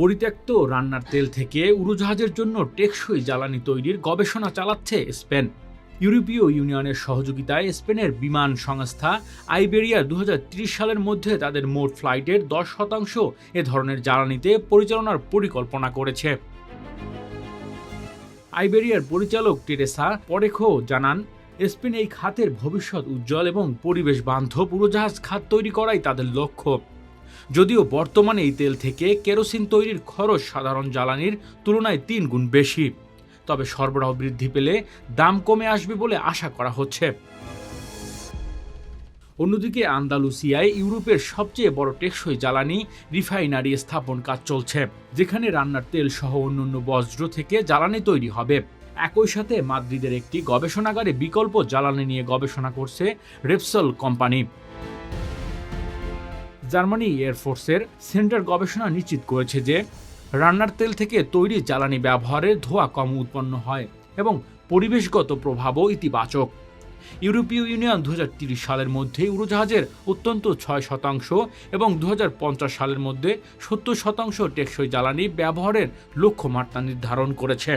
পরিত্যক্ত রান্নার তেল থেকে উড়োজাহাজের জন্য টেকসই জ্বালানি তৈরির গবেষণা চালাচ্ছে স্পেন। ইউরোপীয় ইউনিয়নের সহযোগিতায় স্পেনের বিমান সংস্থা আইবেরিয়া দু হাজার ত্রিশ সালের মধ্যে তাদের মোট ফ্লাইটের দশ শতাংশ এ ধরনের জ্বালানিতে পরিচালনার পরিকল্পনা করেছে। আইবেরিয়ার পরিচালক টেরেসা পরেখো জানান, স্পেন এই খাতের ভবিষ্যৎ উজ্জ্বল এবং পরিবেশ বান্ধব উড়োজাহাজ খাত তৈরি করাই তাদের লক্ষ্য। যদিও বর্তমানে এই তেল থেকে কেরোসিন তৈরির খরচ সাধারণ জ্বালানির তুলনায় তিন গুণ বেশি। তবে সরবরাহ বৃদ্ধি পেলে দাম কমে আসবে বলে আশা করা হচ্ছে। অন্যদিকে আন্দালুসিয়ায় ইউরোপের সবচেয়ে বড় টেকসই জ্বালানি রিফাইনারি স্থাপন কাজ চলছে, যেখানে রান্নার তেল সহ অন্যান্য বজ্র থেকে জ্বালানি তৈরি হবে। একই সাথে মাদ্রিদের একটি গবেষণাগারে বিকল্প জ্বালানি নিয়ে গবেষণা করছে রেপসল কোম্পানি। জার্মানি এয়ারফোর্সের সেন্টার গবেষণা নিশ্চিত করেছে যে রান্নার তেল থেকে তৈরি জ্বালানি ব্যবহারের ধোঁয়া কম উৎপন্ন হয় এবং পরিবেশগত প্রভাবও ইতিবাচক। ইউরোপীয় ইউনিয়ন দু সালের মধ্যে উড়োজাহাজের অত্যন্ত ছয় শতাংশ এবং দু হাজার পঞ্চাশ সালের মধ্যে সত্তর শতাংশ টেকসই জ্বালানি ব্যবহারের লক্ষ্যমাত্রা নির্ধারণ করেছে।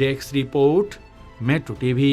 Desk report, metro TV.